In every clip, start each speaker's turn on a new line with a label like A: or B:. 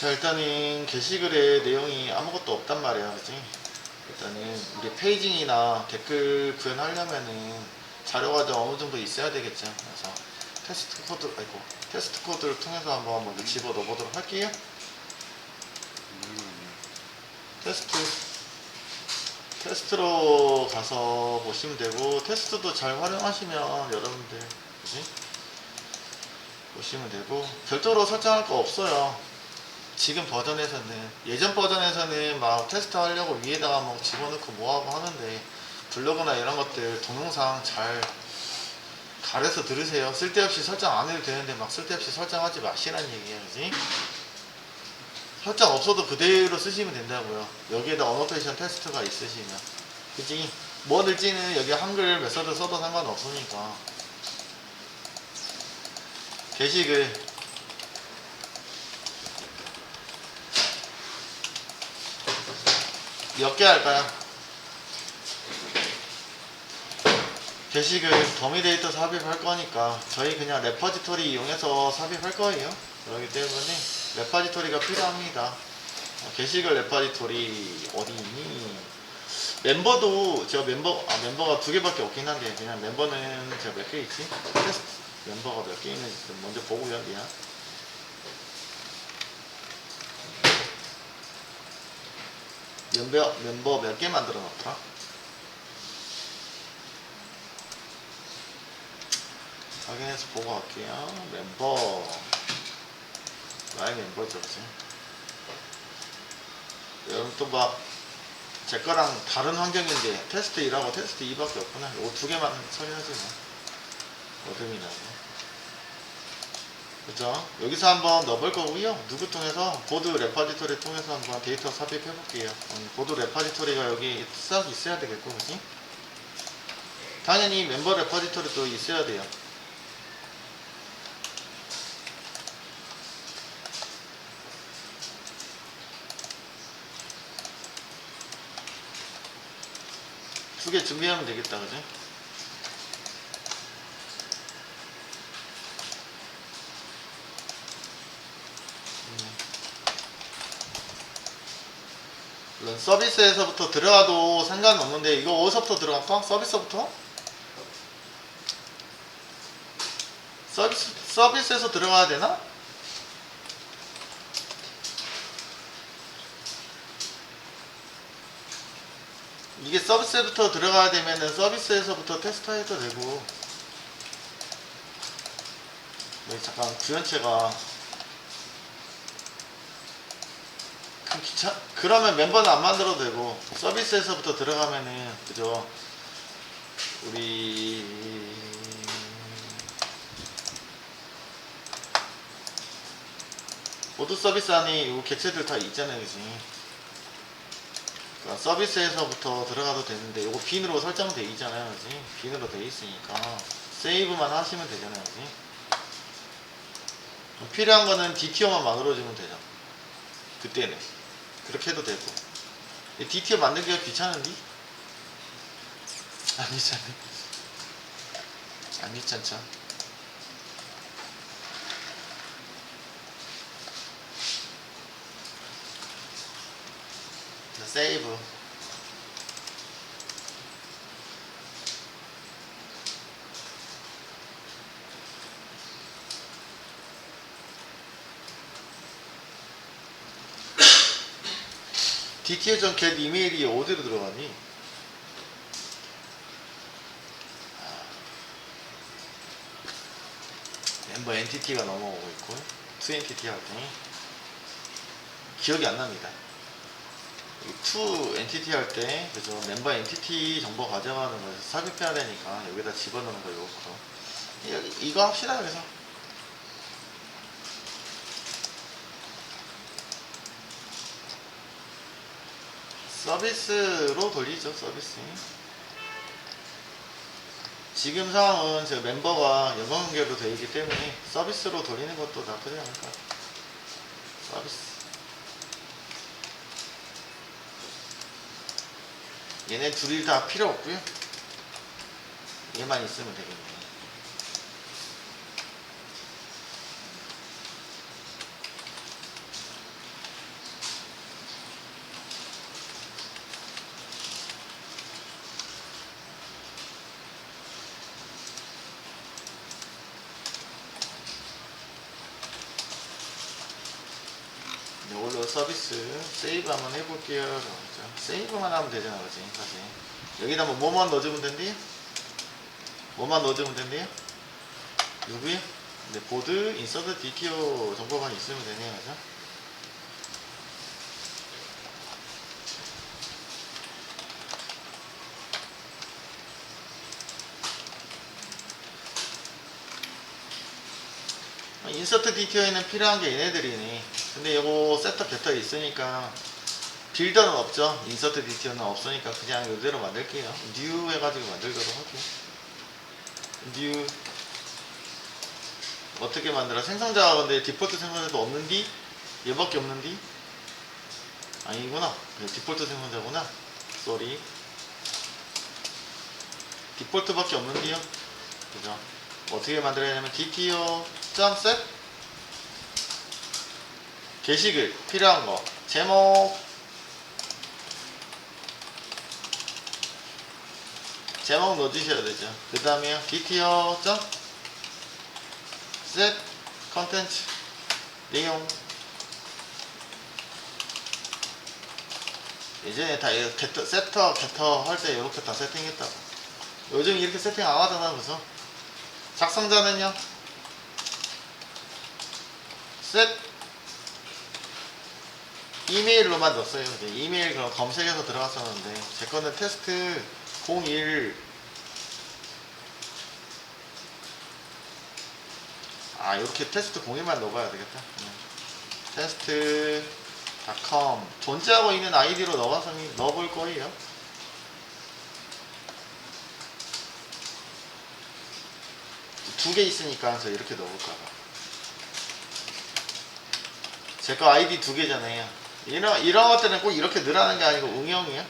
A: 자 일단은 게시글에 내용이 아무것도 없단 말이야 그지. 일단은 우리 페이징이나 댓글 구현하려면은 자료가 좀 어느 정도 있어야 되겠죠. 그래서 테스트 코드 아이고 테스트 코드를 통해서 한번 먼저 집어 넣어 보도록 할게요. 테스트. 테스트로 가서 보시면 되고 테스트도 잘 활용하시면 여러분들 그지? 보시면 되고 별도로 설정할 거 없어요 지금 버전에서는 예전 버전에서는 막 테스트 하려고 위에다가 뭐 집어넣고 뭐하고 하는데 블로그나 이런 것들 동영상 잘 가려서 들으세요. 쓸데없이 설정 안 해도 되는데 막 쓸데없이 설정하지 마시라는 얘기예요 그지? 설정 없어도 그대로 쓰시면 된다고요. 여기에다 어노테이션 테스트가 있으시면. 그지? 뭐 넣을지는 여기 한글 메서드 써도 상관없으니까. 게시글 몇 개 할까요? 게시글 더미 데이터 삽입할 거니까 저희 그냥 레퍼지토리 이용해서 삽입할 거예요. 그렇기 때문에 레퍼지토리가 필요합니다. 어, 게시글 레퍼지토리 어디 있니? 멤버도 제가 멤버 아 멤버가 두 개밖에 없긴 한데 그냥 멤버는 제가 몇 개 있지? 멤버가 몇 개 있는지 좀 먼저 보고요, 미안. 멤버 멤버 몇 개 만들어 놓더라? 확인해서 보고 갈게요. 멤버 나의 멤버죠, 그지? 여러분 또 막 제 거랑 다른 환경인데 테스트 1하고 테스트 2밖에 없구나. 요거 두 개만 처리하지 뭐. 어둠이 나고. 그죠? 여기서 한번 넣어볼 거고요. 누구 통해서 보드 레파지토리 통해서 한번 데이터 삽입해 볼게요. 음, 보드 레파지토리가 여기 싹 있어야 되겠고, 그지? 당연히 멤버 레파지토리도 있어야 돼요. 두 개 준비하면 되겠다, 그지? 물론 서비스에서부터 들어가도 상관없는데 이거 어디서부터 들어갈까? 서비스부터? 서비스, 서비스에서 들어가야 되나? 이게 서비스부터 들어가야 되면은 서비스에서부터 테스트 해도 되고 여기 잠깐 구현체가 그럼 귀찮 그러면 멤버는 안 만들어도 되고 서비스에서부터 들어가면은 그죠? 우리 모두 서비스 안에 이 객체들 다 있잖아요 그지? 그러니까 서비스에서부터 들어가도 되는데 요거 빈으로 설정돼 있잖아요 그지? 빈으로 돼 있으니까 세이브만 하시면 되잖아요 그지? 필요한 거는 DTO만 만들어주면 되죠. 그때는 그렇게 해도 되고. DTO 만들기가 귀찮은디? 안 귀찮네. 안 귀찮죠. 자, 세이브 DTO 전 get 이메일이 어디로 들어가니? 멤버 엔티티가 넘어오고 있고 투 엔티티 할때 기억이 안 납니다. 투 엔티티 할 때 그죠 멤버 엔티티 정보 가져가는 거에서 삽입해야 되니까 여기다 집어넣는 거 이거부터 이- 이거 합시다 그래서 서비스로 돌리죠 서비스. 지금 상황은 제 멤버가 연관 관계로 되어 있기 때문에 서비스로 돌리는 것도 나쁘지 않을 것 같아요. 서비스. 얘네 둘이 다 필요 없고요. 얘만 있으면 되겠네요 이걸로 서비스 세이브 한번 해볼게요. 그죠? 세이브만 하면 되잖아, 그지? 사실. 여기다 뭐 뭐만 넣어주면 된대요? 뭐만 넣어주면 된대요? 누구요? 네, 보드, 인서트, DTO 정보만 있으면 되네요, 그죠? 인서트 DTO에는 필요한 게 얘네들이네. 근데 이거 셋업 벡터 있으니까 빌더는 없죠. 인서트 DTO는 없으니까 그냥 이대로 만들게요. 뉴 해가지고 만들도록 할게요. 뉴 어떻게 만들어? 생성자가 근데 디폴트 생성자도 없는디? 얘밖에 없는디? 아니구나. 네, 디폴트 생성자구나. 쏘리. 디폴트밖에 없는데요. 그죠? 어떻게 만들어야 되냐면 DTO 점셋 게시글 필요한 거 제목. 제목 넣어주셔야 되죠. 그 다음에요. DTO 점 set 컨텐츠 내용. 예전에 다 게터, 세터 게터 할 때 이렇게 다 세팅했다고. 요즘 이렇게 세팅 안 하잖아 그래서. 작성자는요 셋 이메일로만 넣었어요 이제 이메일 그럼 검색해서 들어갔었는데 제 거는 테스트 01 아 이렇게 테스트 01만 넣어봐야 되겠다 네. 테스트 .com 존재하고 있는 아이디로 넣어서 넣어볼 거예요 두 개 있으니까 저 이렇게 넣어볼까 봐. 제거 아이디 두 개잖아요. 이런, 이런 것들은 꼭 이렇게 늘어나는 게 아니고 응용이야.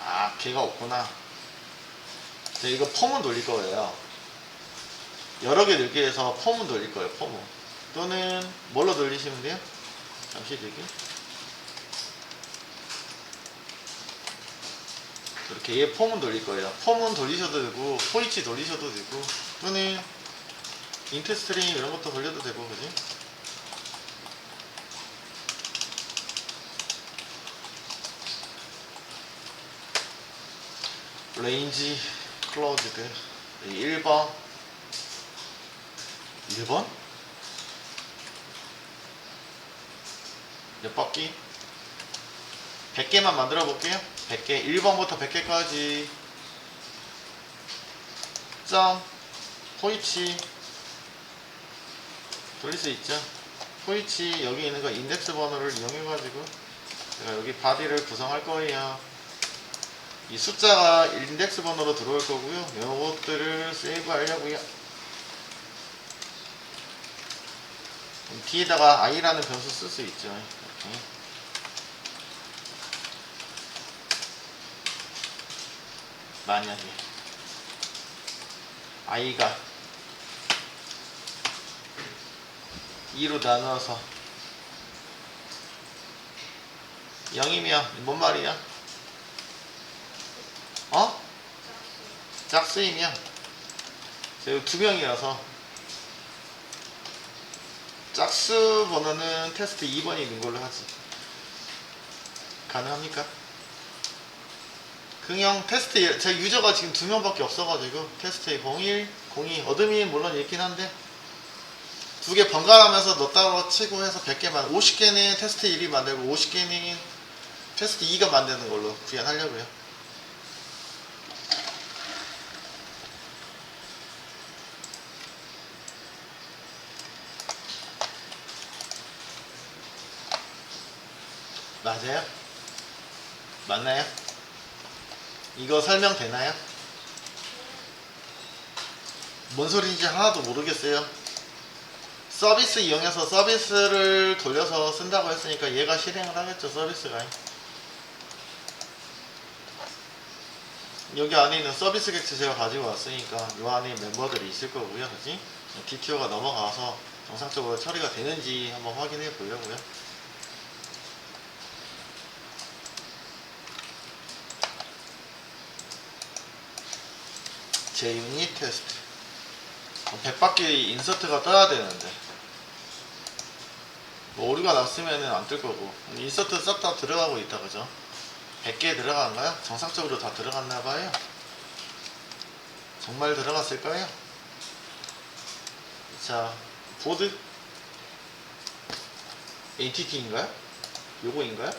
A: 아, 걔가 없구나. 자, 이거 폼은 돌릴 거예요. 여러 개 넣기 위해서 폼은 돌릴 거예요, 폼은. 또는 뭘로 돌리시면 돼요? 잠시 대기. 이렇게 얘 폼은 돌릴 거예요. 폼은 돌리셔도 되고, 포이치 돌리셔도 되고, 또는 인트 스트림 이런 것도 돌려도 되고, 그지? 레인지 클로즈드 1번 1번? 몇 바퀴? 100개만 만들어 볼게요 100개 1번부터 100개까지 점 포이치 돌릴 수 있죠 포이치 여기 있는 거 인덱스 번호를 이용해 가지고 제가 여기 바디를 구성할 거예요 이 숫자가 인덱스 번호로 들어올 거고요. 요것들을 세이브 하려고요. 뒤에다가 i라는 변수 쓸 수 있죠. 만약에 i가 2로 나누어서 0이면 뭔 말이야? 어? 짝수이면 두 명이라서 짝수 번호는 테스트 2번이 있는 걸로 하지 가능합니까? 긍형 테스트 제 유저가 지금 두 명밖에 없어가지고 테스트 01, 02 어둠이 물론 있긴 한데 두 개 번갈아가면서 넣었다고 치고 해서 100개만 50개는 테스트 1이 만들고 50개는 테스트 2가 만드는 걸로 구현하려고요 맞아요? 맞나요? 이거 설명되나요? 뭔 소리인지 하나도 모르겠어요. 서비스 이용해서 서비스를 돌려서 쓴다고 했으니까 얘가 실행을 하겠죠, 서비스가. 여기 안에 있는 서비스 객체 제가 가지고 왔으니까 이 안에 멤버들이 있을 거고요, 그지? DTO가 넘어가서 정상적으로 처리가 되는지 한번 확인해 보려고요. 제 유닛 테스트 100바퀴 인서트가 떠야 되는데 뭐 오류가 났으면 안뜰 거고 인서트 싹 다 들어가고 있다 그죠 100개 들어간가요? 정상적으로 다 들어갔나 봐요 정말 들어갔을까요? 자 보드 ATT인가요? 요거인가요?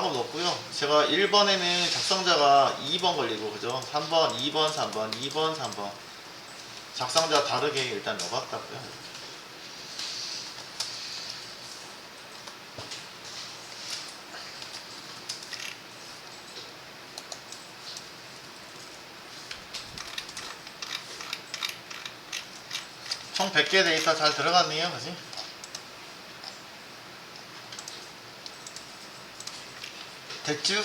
A: 넣었고요 제가 1번에는 작성자가 2번 걸리고 그죠? 3번, 2번, 3번, 2번, 3번 작성자 다르게 일단 넣어봤다고요 총 100개 데이터 잘 들어갔네요 그지? 됐쥬?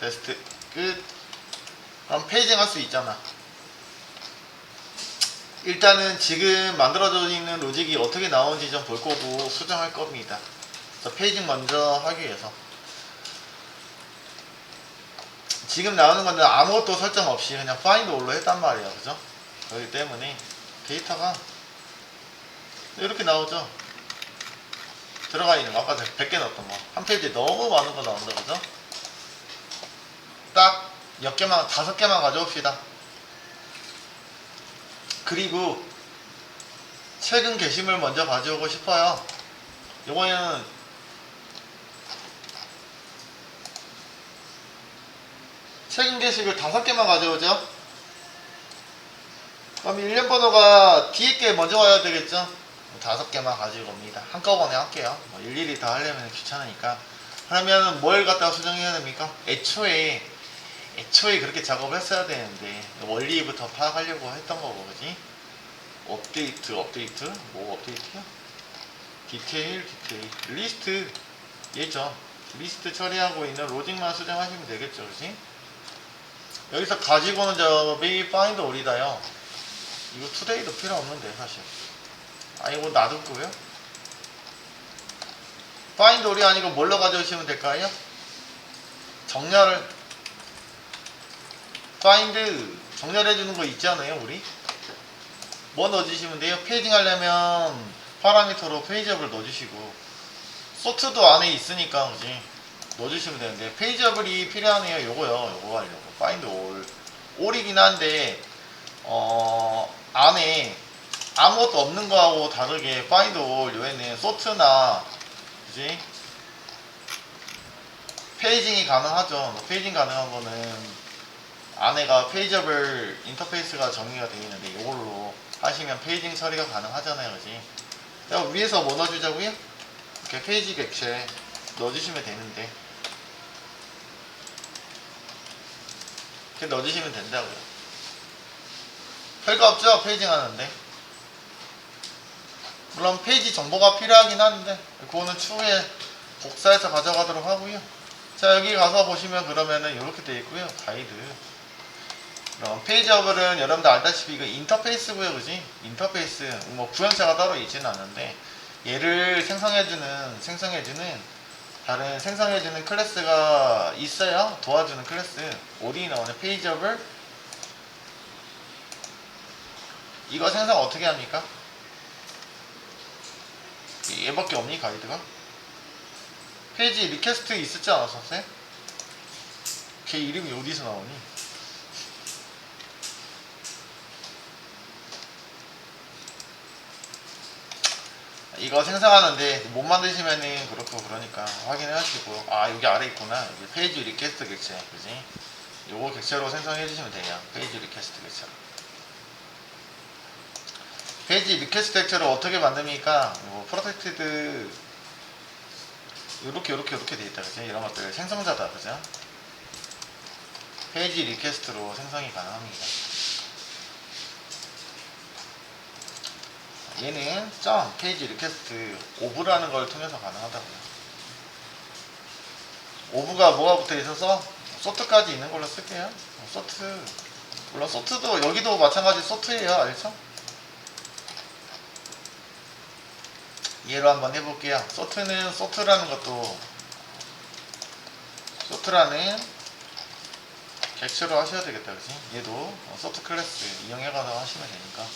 A: 테스트 끝. 그럼 페이징 할 수 있잖아. 일단은 지금 만들어져 있는 로직이 어떻게 나오는지 좀 볼 거고 수정할 겁니다. 그래서 페이징 먼저 하기 위해서. 지금 나오는 건데 아무것도 설정 없이 그냥 파인드 올로 했단 말이에요 그죠? 그렇기 때문에 데이터가 이렇게 나오죠 들어가 있는 거. 아까 100개 넣었던 거 한 페이지에 너무 많은 거 나온다 그죠? 딱 몇 개만 다섯 개만 가져옵시다. 그리고 최근 게시물 먼저 가져오고 싶어요. 이번에는 최근 게시글 다섯 개만 가져오죠? 그럼 일련 번호가 뒤에 게 먼저 와야 되겠죠? 다섯 개만 가지고 옵니다. 한꺼번에 할게요. 뭐 일일이 다 하려면 귀찮으니까. 그러면 뭘 갖다가 수정해야 됩니까? 애초에, 애초에 그렇게 작업을 했어야 되는데, 원리부터 파악하려고 했던 거고, 그지? 업데이트, 업데이트? 뭐 업데이트야? 디테일, 디테일. 리스트, 얘죠. 리스트 처리하고 있는 로직만 수정하시면 되겠죠, 그지? 여기서 가지고는 저 메이 파인드 올리다요. 이거 투데이도 필요 없는데 사실 아 이거 놔둘거고요 파인드 올이 아니고 뭘로 가져오시면 될까요? 정렬을 파인드 정렬해 주는 거 있잖아요 우리 뭐 넣어주시면 돼요? 페이징 하려면 파라미터로 페이지업을 넣어주시고 소트도 안에 있으니까 그지 넣어주시면 되는데 페이지업이 필요하네요 요거요 요거 하려고 파인드 올 올이긴 한데 어 안에 아무것도 없는 거하고 다르게 올 요에는 소트나 그지? 페이징이 가능하죠. 페이징 가능한 거는 안에가 페이저블 인터페이스가 정의가 되어 있는데 이걸로 하시면 페이징 처리가 가능하잖아요 그지? 자, 위에서 뭐 넣어주자고요? 이렇게 페이지 객체 넣어주시면 되는데. 이렇게 넣어주시면 된다고요. 별거 없죠? 페이징 하는데 물론 페이지 정보가 필요하긴 한데 그거는 추후에 복사해서 가져가도록 하고요. 자 여기 가서 보시면 그러면은 이렇게 되어 있고요. 가이드. 그럼 페이지업은 여러분들 알다시피 이거 인터페이스고요 그지? 인터페이스. 뭐 구현체가 따로 있지는 않는데 얘를 생성해주는 생성해주는 다른 생성해주는 클래스가 있어요. 도와주는 클래스. 어디 나오는 페이지업을 이거 생성 어떻게 합니까? 얘밖에 없니 가이드가? 페이지 리퀘스트 있었지 않았었어요? 걔 이름이 어디서 나오니? 이거 생성하는데 못 만드시면은 그렇고 그러니까 확인해 하시고 아 여기 아래 있구나 여기 페이지 리퀘스트 객체 그지? 요거 객체로 생성해 주시면 돼요 페이지 리퀘스트 객체로 페이지 리퀘스트 객체를 어떻게 만듭니까? 뭐 프로텍티드 이렇게 이렇게 이렇게 돼 있다 그죠? 이런 것들 생성자다 그죠? 페이지 리퀘스트로 생성이 가능합니다. 얘는 점 페이지 리퀘스트 오브라는 걸 통해서 가능하다고요. 오브가 뭐가 붙어 있어서 소트까지 있는 걸로 쓸게요. 소트 물론 소트도 여기도 마찬가지 소트예요 알죠? 얘로 한번 해볼게요. 소트는 소트라는 것도 소트라는 객체로 하셔야 되겠다, 그지? 얘도 어, 소트 클래스 이용해가서 하시면 되니까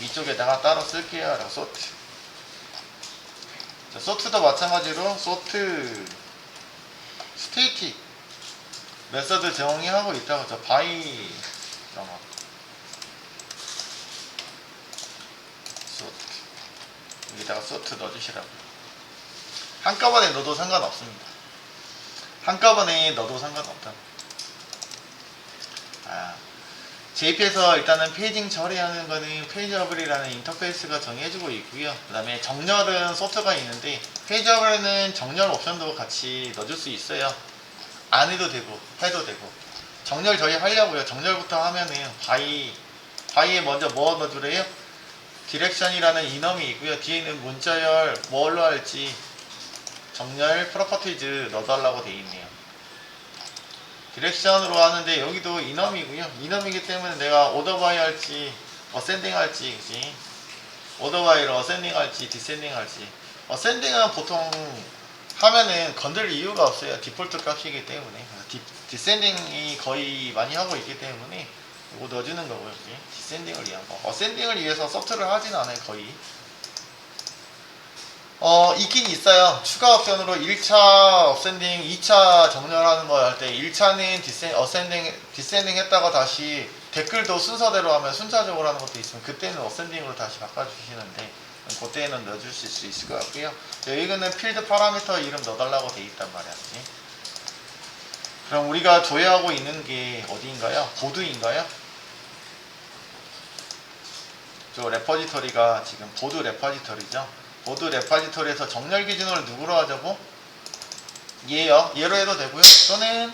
A: 이쪽에다가 따로 쓸게요. 라고 소트. 자, 소트도 마찬가지로 소트 스테이틱 메서드 정의하고 있다고 저 바이 잠깐만 소트 여기다가 소트 넣어주시라고요. 한꺼번에 넣어도 상관없습니다. 한꺼번에 넣어도 상관없다 아, JP에서 일단은 페이징 처리하는 거는 페이지어블이라는 인터페이스가 정해주고 있고요. 그 다음에 정렬은 소프트가 있는데 페이지어블에는 정렬 옵션도 같이 넣어줄 수 있어요. 안 해도 되고 해도 되고. 정렬 저희 하려고요. 정렬부터 하면은 바이 바이에 먼저 뭐 넣어주래요? 디렉션이라는 이넘이 있고요. 뒤에는 문자열 뭘로 할지 정렬 프로퍼티즈 넣어달라고 돼 있네요. 디렉션으로 하는데 여기도 이넘이고요. 이넘이기 때문에 내가 오더바이 할지 어센딩 할지 그지? 오더바이로 어센딩 할지 디센딩 할지. 어센딩은 보통 하면은 건들 이유가 없어요. 디폴트 값이기 때문에. 디, 디센딩이 거의 많이 하고 있기 때문에 이거 넣어주는 거고요. 이게 디센딩을 위한 거. 어센딩을 위해서 서트를 하진 않아요. 거의. 어, 있긴 있어요. 추가 옵션으로 1차 어센딩, 2차 정렬하는 거 할 때 1차는 디센, 어센딩, 디센딩 했다가 다시 댓글도 순서대로 하면 순차적으로 하는 것도 있으면 그때는 어센딩으로 다시 바꿔주시는데 그때는 넣어주실 수 있을 것 같고요. 여기는 필드 파라미터 이름 넣어달라고 돼 있단 말이야. 그럼 우리가 조회하고 있는 게 어디인가요? 보드인가요? 저 레퍼지터리가 지금 보드 레퍼지터리죠. 보드 레퍼지터리에서 정렬 기준을 누구로 하자고? 얘요. 얘로 해도 되고요. 또는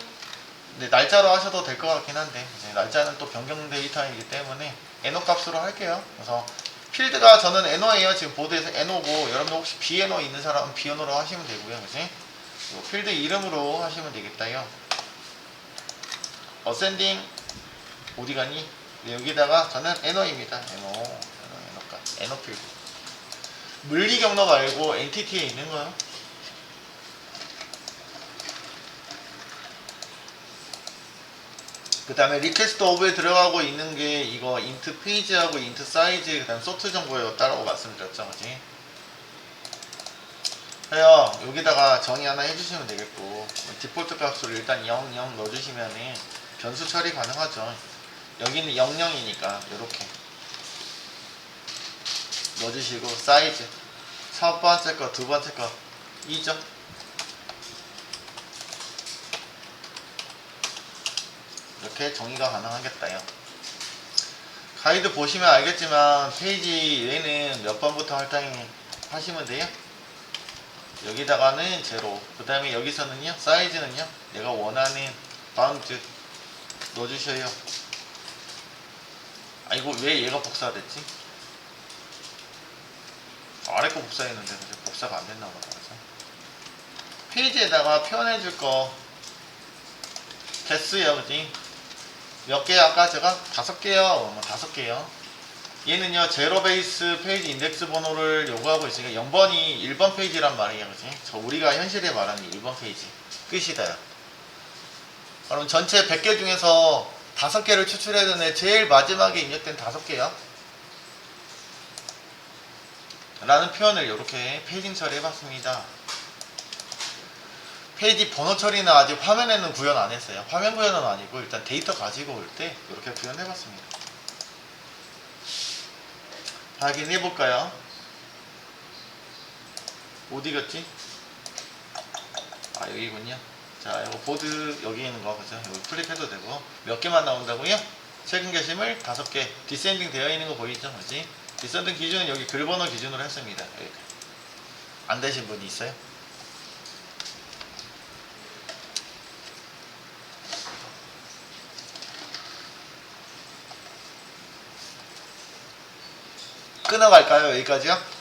A: 네, 날짜로 하셔도 될 것 같긴 한데 이제 날짜는 또 변경 데이터이기 때문에 NO 값으로 할게요. 그래서 필드가 저는 NO예요. 지금 보드에서 NO고 여러분 혹시 BNO 있는 사람은 BNO로 하시면 되고요. 요 필드 이름으로 하시면 되겠다요. 어센딩 어디 가니? 네, 여기다가 저는 NO입니다. NO, NO, NO가 NO 필드. 물리 경로 말고 엔티티에 있는 거요. 그 다음에 리퀘스트 오브에 들어가고 있는 게 이거 인트 페이지하고 인트 사이즈 그 다음 소트 정보였다라고 말씀드렸죠 그지? 그래요. 여기다가 정의 하나 해주시면 되겠고 디폴트 값으로 일단 0, 0 넣어주시면은 변수 처리 가능하죠. 여기는 0, 0이니까 이렇게 넣어주시고 사이즈 첫 번째 거, 두 번째 거 2죠 이렇게 정의가 가능하겠다요. 가이드 보시면 알겠지만 페이지 얘는 몇 번부터 할당이 하시면 돼요. 여기다가는 제로. 그 다음에 여기서는요. 사이즈는요. 내가 원하는 바운드 넣어주셔요. 아 이거 왜 얘가 복사됐지? 아래 거 복사했는데 그죠? 복사가 안 됐나 보다. 그죠? 페이지에다가 표현해 줄 거 개수요, 그지? 몇개 아까 제가 다섯 개요. 뭐 다섯 개요. 얘는요 제로 베이스 페이지 인덱스 번호를 요구하고 있으니까 0번이 1번 페이지란 말이에요. 그지? 저 우리가 현실에 말하는 1번 페이지. 끝이다요. 그럼 전체 100개 중에서 다섯 개를 추출해야 되네. 제일 마지막에 입력된 다섯 개요. 라는 표현을 이렇게 페이징 처리해봤습니다. 페이지 번호 처리는 아직 화면에는 구현 안 했어요. 화면 구현은 아니고 일단 데이터 가지고 올 때 이렇게 구현해봤습니다. 확인해 볼까요? 어디 갔지? 아 여기군요. 자 이거 보드 여기 있는 거 그죠? 여기 클릭해도 되고 몇 개만 나온다고요? 최근 게시물 다섯 개 디센딩 되어 있는 거 보이죠? 그지? 디센딩 기준은 여기 글 번호 기준으로 했습니다. 여기. 안 되신 분이 있어요? 끊어갈까요? 여기까지요?